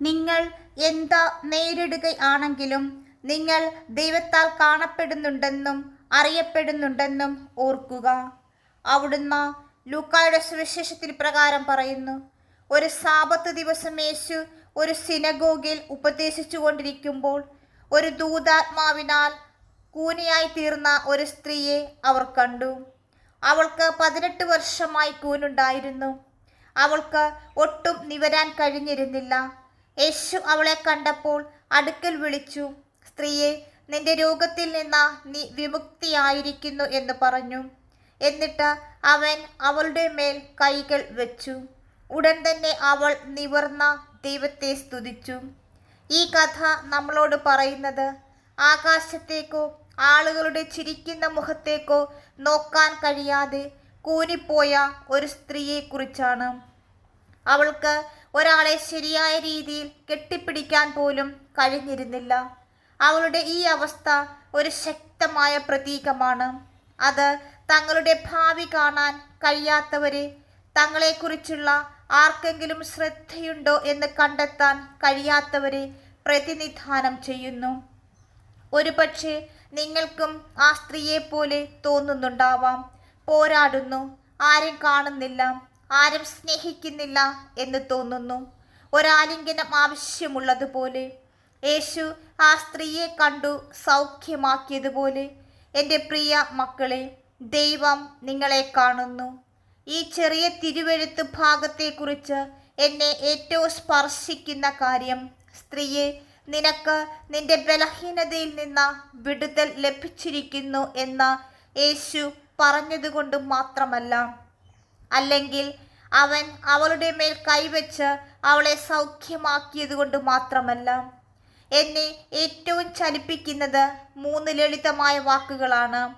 നിങ്ങൾ എന്താ നേരിടുകയാണെങ്കിലും നിങ്ങൾ ദൈവത്താൽ കാണപ്പെടുന്നുണ്ടെന്നും അറിയപ്പെടുന്നുണ്ടെന്നും ഓർക്കുക. അവിടുന്ന് ലൂക്കായുടെ സുവിശേഷത്തിൽ പ്രകാരം പറയുന്നു ഒരു സാപത്ത് ദിവസം യേശു ഒരു സിനഗോഗിൽ ഉപദേശിച്ചു കൊണ്ടിരിക്കുമ്പോൾ ഒരു ദൂതാത്മാവിനാൽ കൂനിയായി തീർന്ന ഒരു സ്ത്രീയെ അവർ കണ്ടു. അവൾക്ക് പതിനെട്ട് വർഷമായി കൂനുണ്ടായിരുന്നു. അവൾക്ക് ഒട്ടും നിവരാൻ കഴിഞ്ഞിരുന്നില്ല. യേശു അവളെ കണ്ടപ്പോൾ അടുക്കൽ വിളിച്ചു സ്ത്രീയെ നിന്റെ രോഗത്തിൽ നിന്ന നീ വിമുക്തിയായിരിക്കുന്നു എന്ന് പറഞ്ഞു. എന്നിട്ട് അവൻ അവളുടെ മേൽ കൈകൾ വെച്ചു. ഉടൻ തന്നെ അവൾ നിവർന്ന ദൈവത്തെ സ്തുതിച്ചു. ഈ കഥ നമ്മളോട് പറയുന്നത് ആകാശത്തേക്കോ ആളുകളുടെ ചിരിക്കുന്ന മുഖത്തേക്കോ നോക്കാൻ കഴിയാതെ കൂനിപ്പോയ ഒരു സ്ത്രീയെക്കുറിച്ചാണ്. അവൾക്ക് ഒരാളെ ശരിയായ രീതിയിൽ കെട്ടിപ്പിടിക്കാൻ പോലും കഴിഞ്ഞിരുന്നില്ല. അവളുടെ ഈ അവസ്ഥ ഒരു ശക്തമായ പ്രതീകമാണ്. അത് തങ്ങളുടെ ഭാവി കാണാൻ കഴിയാത്തവരെ തങ്ങളെക്കുറിച്ചുള്ള ആർക്കെങ്കിലും ശ്രദ്ധയുണ്ടോ എന്ന് കണ്ടെത്താൻ കഴിയാത്തവരെ പ്രതിനിധാനം ചെയ്യുന്നു. ഒരുപക്ഷെ നിങ്ങൾക്കും ആ സ്ത്രീയെ പോലെ തോന്നുന്നുണ്ടാവാം. പോരാടുന്നു. ആരും കാണുന്നില്ല. ആരും സ്നേഹിക്കുന്നില്ല എന്ന് തോന്നുന്നു. ഒരാലിംഗനം ആവശ്യമുള്ളതുപോലെ. യേശു ആ സ്ത്രീയെ കണ്ടു സൗഖ്യമാക്കിയതുപോലെ. എന്റെ പ്രിയ മക്കളെ ദൈവം നിങ്ങളെ കാണുന്നു. ഈ ചെറിയ തിരുവെഴുത്ത് ഭാഗത്തെക്കുറിച്ച് എന്നെ ഏറ്റവും സ്പർശിക്കുന്ന കാര്യം സ്ത്രീയെ നിനക്ക് നിന്റെ ബലഹീനതയിൽ നിന്ന് വിടുതൽ ലഭിച്ചിരിക്കുന്നു എന്ന് യേശു പറഞ്ഞതുകൊണ്ട് മാത്രമല്ല. അല്ലെങ്കിൽ അവൻ അവളുടെ മേൽ കൈവച്ച് അവളെ സൗഖ്യമാക്കിയത് കൊണ്ട് മാത്രമല്ല. എന്നെ ഏറ്റവും ചലിപ്പിക്കുന്നത് മൂന്ന് ലളിതമായ വാക്കുകളാണ്.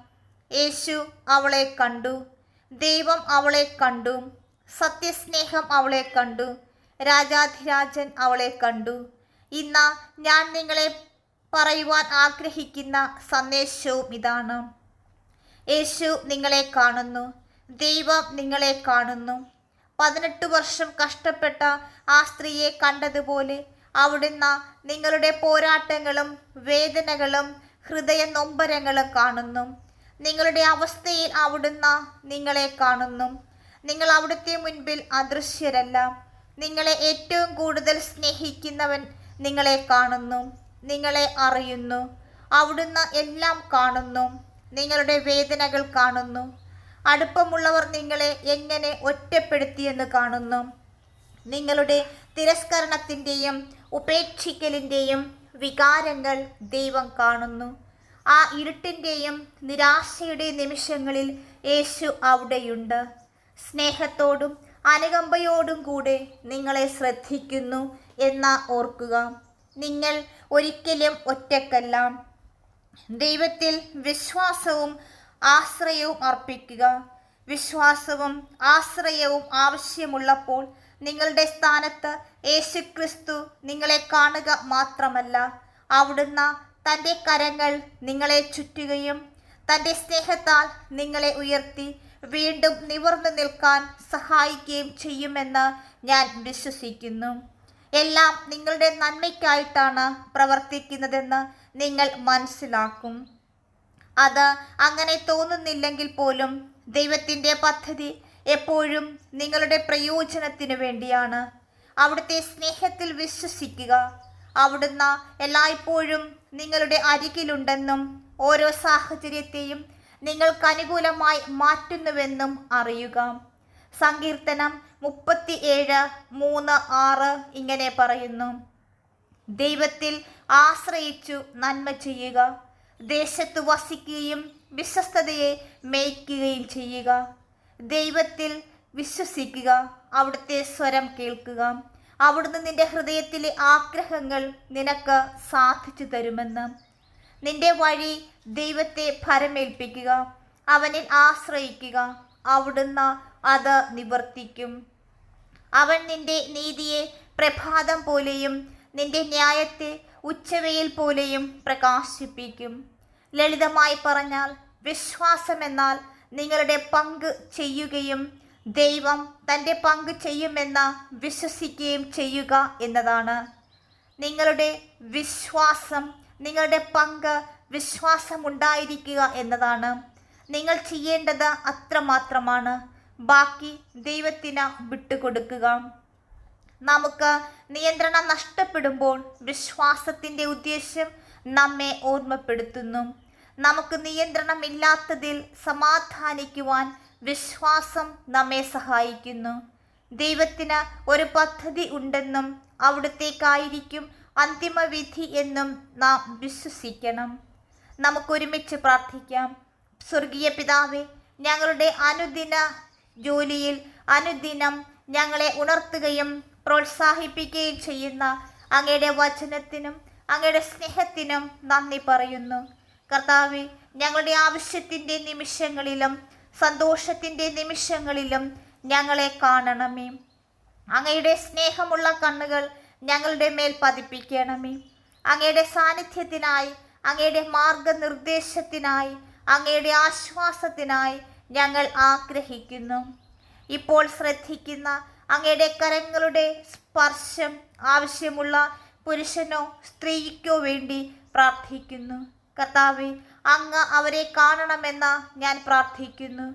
യേശു അവളെ കണ്ടു. ദൈവം അവളെ കണ്ടു. സത്യസ്നേഹം അവളെ കണ്ടു. രാജാധിരാജൻ അവളെ കണ്ടു. ഇന്ന് ഞാൻ നിങ്ങളെ പറയുവാൻ ആഗ്രഹിക്കുന്ന സന്ദേശവും ഇതാണ്. യേശു നിങ്ങളെ കാണുന്നു. ദൈവം നിങ്ങളെ കാണുന്നു. പതിനെട്ട് വർഷം കഷ്ടപ്പെട്ട ആ സ്ത്രീയെ കണ്ടതുപോലെ അവിടുന്ന് നിങ്ങളുടെ പോരാട്ടങ്ങളും വേദനകളും ഹൃദയ നൊമ്പരങ്ങളും കാണുന്നു. നിങ്ങളുടെ അവസ്ഥയിൽ അവിടുന്ന് നിങ്ങളെ കാണുന്നു. നിങ്ങൾ അവിടുത്തെ മുൻപിൽ അദൃശ്യരല്ല. നിങ്ങളെ ഏറ്റവും കൂടുതൽ സ്നേഹിക്കുന്നവൻ നിങ്ങളെ കാണുന്നു. നിങ്ങളെ അറിയുന്നു. അവിടുന്ന് എല്ലാം കാണുന്നു. നിങ്ങളുടെ വേദനകൾ കാണുന്നു. അടുപ്പമുള്ളവർ നിങ്ങളെ എങ്ങനെ ഒറ്റപ്പെടുത്തിയെന്ന് കാണുന്നു. നിങ്ങളുടെ തിരസ്കരണത്തിന്റെയും ഉപേക്ഷിക്കലിന്റെയും വികാരങ്ങൾ ദൈവം കാണുന്നു. ആ ഇരുട്ടിന്റെയും നിരാശയുടെ നിമിഷങ്ങളിൽ യേശു അവിടെയുണ്ട്. സ്നേഹത്തോടും അനുകമ്പയോടും കൂടെ നിങ്ങളെ ശ്രദ്ധിക്കുന്നു എന്ന ഓർക്കുക. നിങ്ങൾ ഒരിക്കലും ഒറ്റക്കല്ല. ദൈവത്തിൽ വിശ്വാസവും ആശ്രയവും അർപ്പിക്കുക. വിശ്വാസവും ആശ്രയവും ആവശ്യമുള്ളപ്പോൾ നിങ്ങളുടെ സ്ഥാനത്ത് യേശുക്രിസ്തു നിങ്ങളെ കാണുക മാത്രമല്ല അവിടുന്ന് തന്റെ കരങ്ങൾ നിങ്ങളെ ചുറ്റുകയും തന്റെ സ്നേഹത്താൽ നിങ്ങളെ ഉയർത്തി വീണ്ടും നിവർന്നു നിൽക്കാൻ സഹായിക്കുകയും ചെയ്യുമെന്ന് ഞാൻ വിശ്വസിക്കുന്നു. എല്ലാം നിങ്ങളുടെ നന്മയ്ക്കായിട്ടാണ് പ്രവർത്തിക്കുന്നതെന്ന് നിങ്ങൾ മനസ്സിലാക്കും. അത് അങ്ങനെ തോന്നുന്നില്ലെങ്കിൽ പോലും ദൈവത്തിന്റെ പദ്ധതി എപ്പോഴും നിങ്ങളുടെ പ്രയോജനത്തിനു വേണ്ടിയാണ്. അവിടുത്തെ സ്നേഹത്തിൽ വിശ്വസിക്കുക. അവിടുന്ന് എല്ലായ്പ്പോഴും നിങ്ങളുടെ അരികിലുണ്ടെന്നും ഓരോ സാഹചര്യത്തെയും നിങ്ങൾക്ക് അനുകൂലമായി മാറ്റുന്നുവെന്നും അറിയുക. സങ്കീർത്തനം മുപ്പത്തി ഏഴ് മൂന്ന് ആറ് ഇങ്ങനെ പറയുന്നു. ദൈവത്തിൽ ആശ്രയിച്ചു നന്മ ചെയ്യുക. ദേശത്ത് വസിക്കുകയും വിശ്വസ്തതയെ മേയ്ക്കുകയും ചെയ്യുക. ദൈവത്തിൽ വിശ്വസിക്കുക. അവിടുത്തെ സ്വരം കേൾക്കുക. അവിടുന്ന് നിന്റെ ഹൃദയത്തിലെ ആഗ്രഹങ്ങൾ നിനക്ക് സാധിച്ചു തരുമെന്ന്. നിന്റെ വഴി ദൈവത്തെ ഭരമേൽപ്പിക്കുക. അവനിൽ ആശ്രയിക്കുക. അവിടുന്ന് അത് നിവർത്തിക്കും. അവൻ നിന്റെ നീതിയെ പ്രഭാതം പോലെയും നിന്റെ ന്യായത്തെ ഉച്ചവെയിൽ പോലെയും പ്രകാശിപ്പിക്കും. ലളിതമായി പറഞ്ഞാൽ വിശ്വാസം എന്നാൽ നിങ്ങളുടെ പങ്ക് ചെയ്യുകയും ദൈവം തന്റെ പങ്ക് ചെയ്യുമെന്ന് വിശ്വസിക്കുകയും ചെയ്യുക എന്നതാണ്. നിങ്ങളുടെ വിശ്വാസം നിങ്ങളുടെ പങ്ക് വിശ്വാസമുണ്ടായിരിക്കുക എന്നതാണ്. നിങ്ങൾ ചെയ്യേണ്ടത് അത്രമാത്രമാണ്. ബാക്കി ദൈവത്തിന് വിട്ടുകൊടുക്കുക. നമുക്ക് നിയന്ത്രണം നഷ്ടപ്പെടുമ്പോൾ വിശ്വാസത്തിന്റെ ഉദ്ദേശ്യം നമ്മെ ഓർമ്മപ്പെടുത്തുന്നു. നമുക്ക് നിയന്ത്രണമില്ലാത്തതിൽ സമാധാനിക്കുവാൻ വിശ്വാസം നമ്മെ സഹായിക്കുന്നു. ദൈവത്തിന് ഒരു പദ്ധതി ഉണ്ടെന്നും അവിടുത്തേക്കായിരിക്കും അന്തിമവിധി എന്നും നാം വിശ്വസിക്കണം. നമുക്കൊരുമിച്ച് പ്രാർത്ഥിക്കാം. സ്വർഗീയ പിതാവെ ഞങ്ങളുടെ അനുദിന ജോലിയിൽ അനുദിനം ഞങ്ങളെ ഉണർത്തുകയും പ്രോത്സാഹിപ്പിക്കുകയും ചെയ്യുന്ന അങ്ങയുടെ വചനത്തിനും അങ്ങയുടെ സ്നേഹത്തിനും നന്ദി പറയുന്നു. കർത്താവെ ഞങ്ങളുടെ ആവശ്യത്തിന്റെ നിമിഷങ്ങളിലും സന്തോഷത്തിന്റെ നിമിഷങ്ങളിലും ഞങ്ങളെ കാണണമേ. അങ്ങയുടെ സ്നേഹമുള്ള കണ്ണുകൾ ഞങ്ങളുടെ മേൽ പതിപ്പിക്കണമേ. അങ്ങയുടെ സാന്നിധ്യത്തിനായി അങ്ങയുടെ മാർഗനിർദ്ദേശത്തിനായി അങ്ങയുടെ ആശ്വാസത്തിനായി ഞങ്ങൾ ആഗ്രഹിക്കുന്നു. ഇപ്പോൾ ശ്രദ്ധിക്കുന്ന അങ്ങയുടെ കരങ്ങളുടെ സ്പർശം ആവശ്യമുള്ള പുരുഷനോ സ്ത്രീക്കോ വേണ്ടി പ്രാർത്ഥിക്കുന്നു. കർത്താവെ അങ്ങ് അവരെ കാണണമെന്ന് ഞാൻ പ്രാർത്ഥിക്കുന്നു.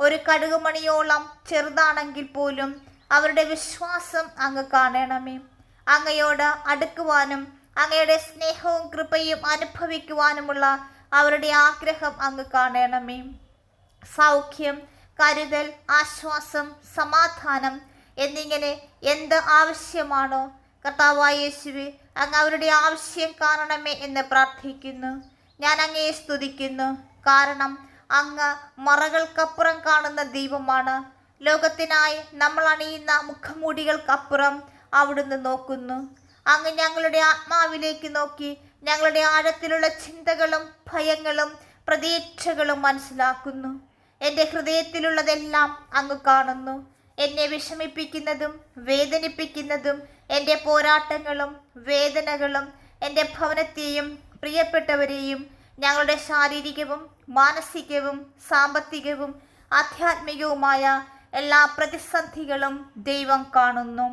ഒരു കടുകുമണിയോളം ചെറുതാണെങ്കിൽ പോലും അവരുടെ വിശ്വാസം അങ്ങ് കാണണമേ. അങ്ങയോട് അടുക്കുവാനും അങ്ങയുടെ സ്നേഹവും കൃപയും അനുഭവിക്കുവാനുമുള്ള അവരുടെ ആഗ്രഹം അങ്ങ് കാണണമേ. സൗഖ്യം കരുതൽ ആശ്വാസം സമാധാനം എന്നിങ്ങനെ എന്ത് ആവശ്യമാണോ കർത്താവായ യേശുവെ അങ്ങ് അവരുടെ ആവശ്യം കാണണമേ എന്ന് പ്രാർത്ഥിക്കുന്നു. ഞാൻ അങ്ങയെ സ്തുതിക്കുന്നു. കാരണം അങ്ങ് മറകൾക്കപ്പുറം കാണുന്ന ദൈവമാണ്. ലോകത്തിനായി നമ്മൾ അണിയുന്ന മുഖമൂടികൾക്കപ്പുറം അവിടുന്ന് നോക്കുന്നു. അങ്ങ് ഞങ്ങളുടെ ആത്മാവിലേക്ക് നോക്കി ഞങ്ങളുടെ ആഴത്തിലുള്ള ചിന്തകളും ഭയങ്ങളും പ്രതീക്ഷകളും മനസ്സിലാക്കുന്നു. എന്റെ ഹൃദയത്തിലുള്ളതെല്ലാം അങ്ങ് കാണുന്നു. എന്നെ വിഷമിപ്പിക്കുന്നതും വേദനിപ്പിക്കുന്നതും എന്റെ പോരാട്ടങ്ങളും വേദനകളും എന്റെ ഭവനത്തെയും പ്രിയപ്പെട്ടവരെയും ഞങ്ങളുടെ ശാരീരികവും മാനസികവും സാമ്പത്തികവും ആധ്യാത്മികവുമായ എല്ലാ പ്രതിസന്ധികളും ദൈവം കാണുന്നു.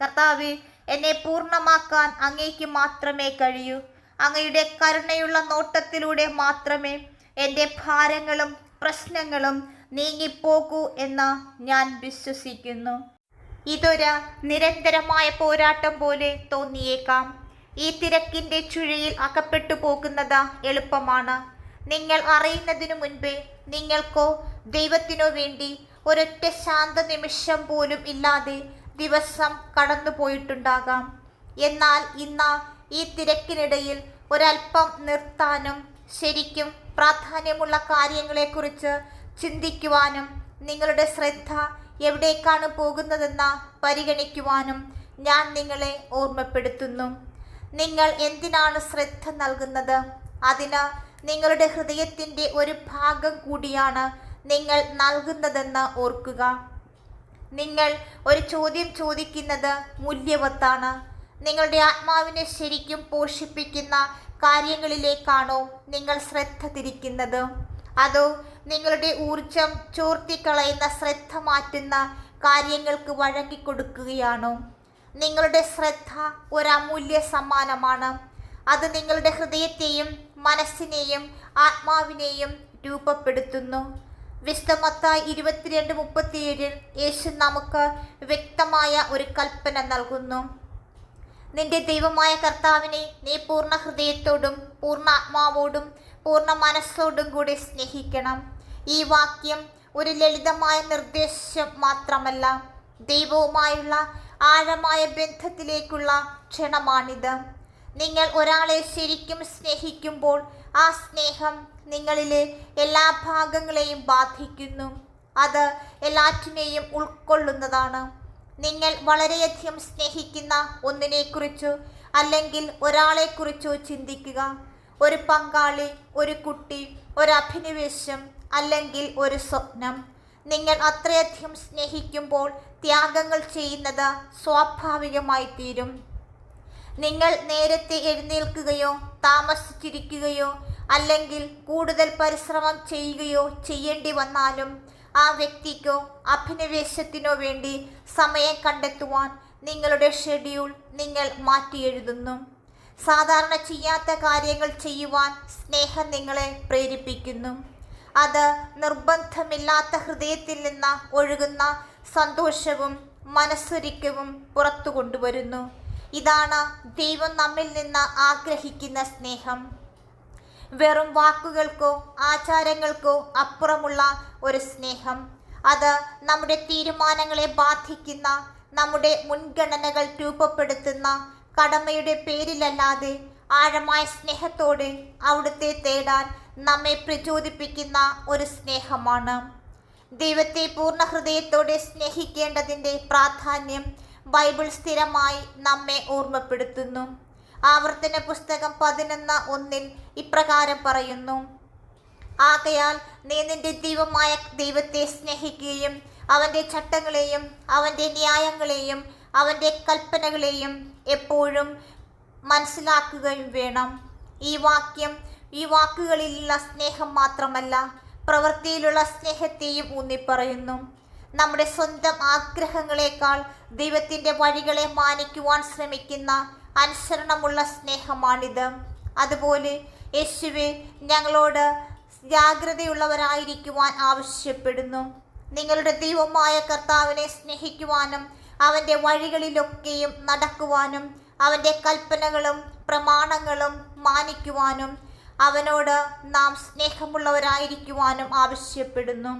കർത്താവ് എന്നെ പൂർണമാക്കാൻ അങ്ങേക്ക് മാത്രമേ കഴിയൂ. അങ്ങയുടെ കരുണയുള്ള നോട്ടത്തിലൂടെ മാത്രമേ എന്റെ ഭാരങ്ങളും പ്രശ്നങ്ങളും നീങ്ങിപ്പോകൂ എന്ന് ഞാൻ വിശ്വസിക്കുന്നു. ഇതൊരു നിരന്തരമായ പോരാട്ടം പോലെ തോന്നിയേക്കാം. ഈ തിരക്കിന്റെ ചുഴിയിൽ അകപ്പെട്ടു പോകുന്നത് എളുപ്പമാണ്. നിങ്ങൾ അറിയുന്നതിനു മുൻപേ നിങ്ങൾക്കോ ദൈവത്തിനോ വേണ്ടി ഒരൊറ്റ ശാന്ത നിമിഷം പോലും ഇല്ലാതെ ദിവസം കടന്നു പോയിട്ടുണ്ടാകാം. എന്നാൽ ഇന്ന് ഈ തിരക്കിനിടയിൽ ഒരല്പം നിർത്താനും ശരിക്കും പ്രാധാന്യമുള്ള കാര്യങ്ങളെക്കുറിച്ച് ചിന്തിക്കുവാനും നിങ്ങളുടെ ശ്രദ്ധ എവിടേക്കാണ് പോകുന്നതെന്ന് പരിഗണിക്കുവാനും ഞാൻ നിങ്ങളെ ഓർമ്മപ്പെടുത്തുന്നു. നിങ്ങൾ എന്തിനാണ് ശ്രദ്ധ നൽകുന്നത്? അതിന് നിങ്ങളുടെ ഹൃദയത്തിന്റെ ഒരു ഭാഗം കൂടിയാണ് നിങ്ങൾ നൽകുന്നതെന്ന് ഓർക്കുക. നിങ്ങൾ ഒരു ചോദ്യം ചോദിക്കുന്നത് മൂല്യവത്താണ്. നിങ്ങളുടെ ആത്മാവിനെ ശരിക്കും പോഷിപ്പിക്കുന്ന കാര്യങ്ങളിലേക്കാണോ നിങ്ങൾ ശ്രദ്ധ തിരിക്കുന്നത്? അതോ നിങ്ങളുടെ ഊർജം ചോർത്തിക്കളയുന്ന ശ്രദ്ധ മാറ്റുന്ന കാര്യങ്ങൾക്ക് വഴങ്ങിക്കൊടുക്കുകയാണോ? നിങ്ങളുടെ ശ്രദ്ധ ഒരു അമൂല്യ സമ്മാനമാണ്. അത് നിങ്ങളുടെ ഹൃദയത്തെയും മനസ്സിനെയും ആത്മാവിനെയും രൂപപ്പെടുത്തുന്നു. വിശ്വമത്ത ഇരുപത്തിരണ്ട് മുപ്പത്തിയേഴിൽ യേശു നമുക്ക് വ്യക്തമായ ഒരു കൽപ്പന നൽകുന്നു. നിന്റെ ദൈവമായ കർത്താവിനെ നീ പൂർണ ഹൃദയത്തോടും പൂർണ ആത്മാവോടും പൂർണ മനസ്സോടും കൂടി സ്നേഹിക്കണം. ഈ വാക്യം ഒരു ലളിതമായ നിർദ്ദേശം മാത്രമല്ല. ദൈവവുമായുള്ള ആഴമായ ബന്ധത്തിലേക്കുള്ള ക്ഷണമാണിത്. നിങ്ങൾ ഒരാളെ ശരിക്കും സ്നേഹിക്കുമ്പോൾ ആ സ്നേഹം നിങ്ങളിലെ എല്ലാ ഭാഗങ്ങളെയും ബാധിക്കുന്നു. അത് എല്ലാറ്റിനെയും ഉൾക്കൊള്ളുന്നതാണ്. നിങ്ങൾ വളരെയധികം സ്നേഹിക്കുന്ന ഒന്നിനെക്കുറിച്ചോ അല്ലെങ്കിൽ ഒരാളെക്കുറിച്ചോ ചിന്തിക്കുക. ഒരു പങ്കാളി ഒരു കുട്ടി ഒരു അഭിനിവേശം അല്ലെങ്കിൽ ഒരു സ്വപ്നം. നിങ്ങൾ അത്രയധികം സ്നേഹിക്കുമ്പോൾ ത്യാഗങ്ങൾ ചെയ്യുന്നത് സ്വാഭാവികമായി തീരും നിങ്ങൾ നേരത്തെ എഴുന്നേൽക്കുകയോ താമസിച്ചിരിക്കുകയോ അല്ലെങ്കിൽ കൂടുതൽ പരിശ്രമം ചെയ്യുകയോ ചെയ്യേണ്ടി വന്നാലും ആ വ്യക്തിക്കോ അഭിനിവേശത്തിനോ വേണ്ടി സമയം കണ്ടെത്തുവാൻ നിങ്ങളുടെ ഷെഡ്യൂൾ നിങ്ങൾ മാറ്റി എഴുതുന്നു സാധാരണ ചെയ്യാത്ത കാര്യങ്ങൾ ചെയ്യുവാൻ സ്നേഹം നിങ്ങളെ പ്രേരിപ്പിക്കുന്നു. അത് നിർബന്ധമില്ലാത്ത ഹൃദയത്തിൽ നിന്ന് ഒഴുകുന്ന സന്തോഷവും മനസ്സൊരുക്കവും പുറത്തു കൊണ്ടുവരുന്നു. ഇതാണ് ദൈവം നമ്മിൽ നിന്ന് ആഗ്രഹിക്കുന്ന സ്നേഹം. വെറും വാക്കുകൾക്കോ ആചാരങ്ങൾക്കോ അപ്പുറമുള്ള ഒരു സ്നേഹം. അത് നമ്മുടെ തീരുമാനങ്ങളെ ബാധിക്കുന്ന നമ്മുടെ മുൻഗണനകൾ രൂപപ്പെടുത്തുന്ന കടമയുടെ പേരിലല്ലാതെ ആഴമായ സ്നേഹത്തോടെ അവിടുത്തെ തേടാൻ നമ്മെ പ്രചോദിപ്പിക്കുന്ന ഒരു സ്നേഹമാണ്. ദൈവത്തെ പൂർണ ഹൃദയത്തോടെ സ്നേഹിക്കേണ്ടതിന്റെ പ്രാധാന്യം ബൈബിൾ സ്ഥിരമായി നമ്മെ ഓർമ്മപ്പെടുത്തുന്നു. ആവർത്തന പുസ്തകം പതിനൊന്ന് ഒന്നിൽ ഇപ്രകാരം പറയുന്നു. ആകയാൽ നീ നിന്റെ ദൈവമായ ദൈവത്തെ സ്നേഹിക്കുകയും അവന്റെ ചട്ടങ്ങളെയും അവന്റെ ന്യായങ്ങളെയും അവന്റെ കൽപ്പനകളെയും എപ്പോഴും മനസ്സിലാക്കുകയും വേണം. ഈ വാക്യം ഈ വാക്കുകളിലുള്ള സ്നേഹം മാത്രമല്ല പ്രവൃത്തിയിലുള്ള സ്നേഹത്തെയും ഊന്നിപ്പറയുന്നു. നമ്മുടെ സ്വന്തം ആഗ്രഹങ്ങളെക്കാൾ ദൈവത്തിന്റെ വഴികളെ മാനിക്കുവാൻ ശ്രമിക്കുന്ന അനുസരണമുള്ള സ്നേഹമാണിത്. അതുപോലെ യേശുവെ ഞങ്ങളോട് ജാഗ്രതയുള്ളവരായിരിക്കുവാൻ ആവശ്യപ്പെടുന്നു. നിങ്ങളുടെ ദൈവമായ കർത്താവിനെ സ്നേഹിക്കുവാനും അവന്റെ വഴികളിലൊക്കെയും നടക്കുവാനും അവന്റെ കൽപ്പനകളും പ്രമാണങ്ങളും മാനിക്കുവാനും അവനോട് നാം സ്നേഹമുള്ളവരായിരിക്കുവാനും ആവശ്യപ്പെടുന്നു.